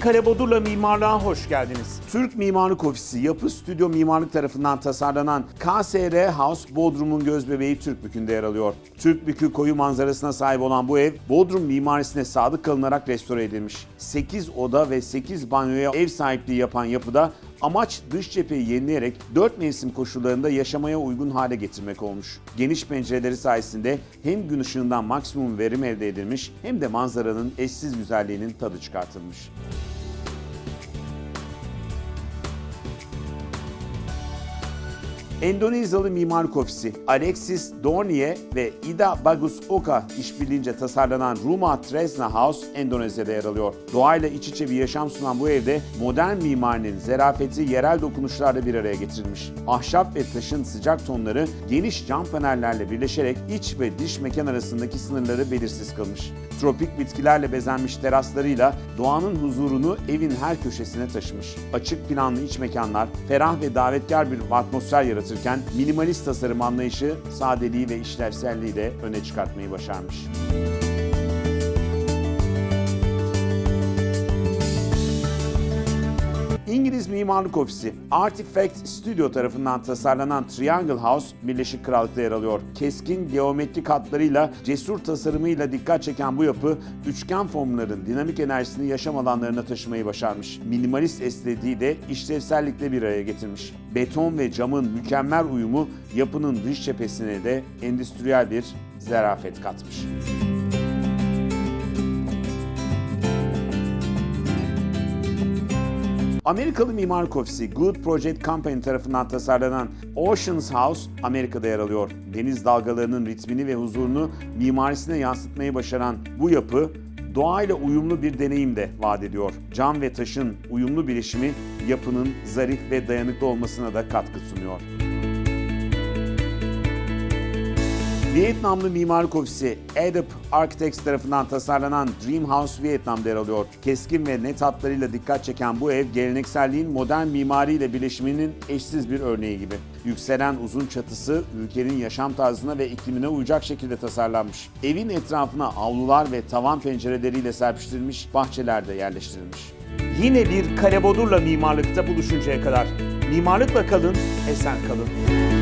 Kalebodur'la mimarlığa hoş geldiniz. Türk Mimarlık Ofisi Yapı Stüdyo Mimarlık tarafından tasarlanan KSR House Bodrum'un gözbebeği Türkbükü'nde yer alıyor. Türkbükü koyu manzarasına sahip olan bu ev Bodrum mimarisine sadık kalınarak restore edilmiş. 8 oda ve 8 banyoya ev sahipliği yapan yapıda Amaç dış cepheyi yenileyerek 4 mevsim koşullarında yaşamaya uygun hale getirmek olmuş. Geniş pencereleri sayesinde hem gün ışığından maksimum verim elde edilmiş hem de manzaranın eşsiz güzelliğinin tadı çıkartılmış. Endonezyalı mimarlık ofisi Alexis Dornier ve Ida Bagus Oka işbirliğince tasarlanan Rumah Tresna House Endonezya'da yer alıyor. Doğayla iç içe bir yaşam sunan bu evde modern mimarinin zerafeti yerel dokunuşlarla bir araya getirilmiş. Ahşap ve taşın sıcak tonları geniş cam panellerle birleşerek iç ve dış mekan arasındaki sınırları belirsiz kılmış. Tropik bitkilerle bezenmiş teraslarıyla doğanın huzurunu evin her köşesine taşımış. Açık planlı iç mekanlar, ferah ve davetkar bir atmosfer yaratırken minimalist tasarım anlayışı sadeliği ve işlevselliği de öne çıkartmayı başarmış. Mimarlık Ofisi Artifact Studio tarafından tasarlanan Triangle House Birleşik Krallık'ta yer alıyor. Keskin geometrik hatlarıyla, cesur tasarımıyla dikkat çeken bu yapı, üçgen formların dinamik enerjisini yaşam alanlarına taşımayı başarmış. Minimalist estetiği de işlevsellikle bir araya getirmiş. Beton ve camın mükemmel uyumu yapının dış cephesine de endüstriyel bir zarafet katmış. Amerikalı mimarlık ofisi Good Project Company tarafından tasarlanan Oceans House Amerika'da yer alıyor. Deniz dalgalarının ritmini ve huzurunu mimarisine yansıtmayı başaran bu yapı doğayla uyumlu bir deneyim de vaat ediyor. Cam ve taşın uyumlu birleşimi yapının zarif ve dayanıklı olmasına da katkı sunuyor. Vietnamlı mimarlık ofisi Adobe Architects tarafından tasarlanan Dream House Vietnam'da yer alıyor. Keskin ve net hatlarıyla dikkat çeken bu ev gelenekselliğin modern mimariyle birleşiminin eşsiz bir örneği gibi. Yükselen uzun çatısı ülkenin yaşam tarzına ve iklimine uyacak şekilde tasarlanmış. Evin etrafına avlular ve tavan pencereleriyle serpiştirilmiş bahçeler de yerleştirilmiş. Yine bir Kalebodur'la mimarlıkta buluşuncaya kadar mimarlıkla kalın, esen kalın.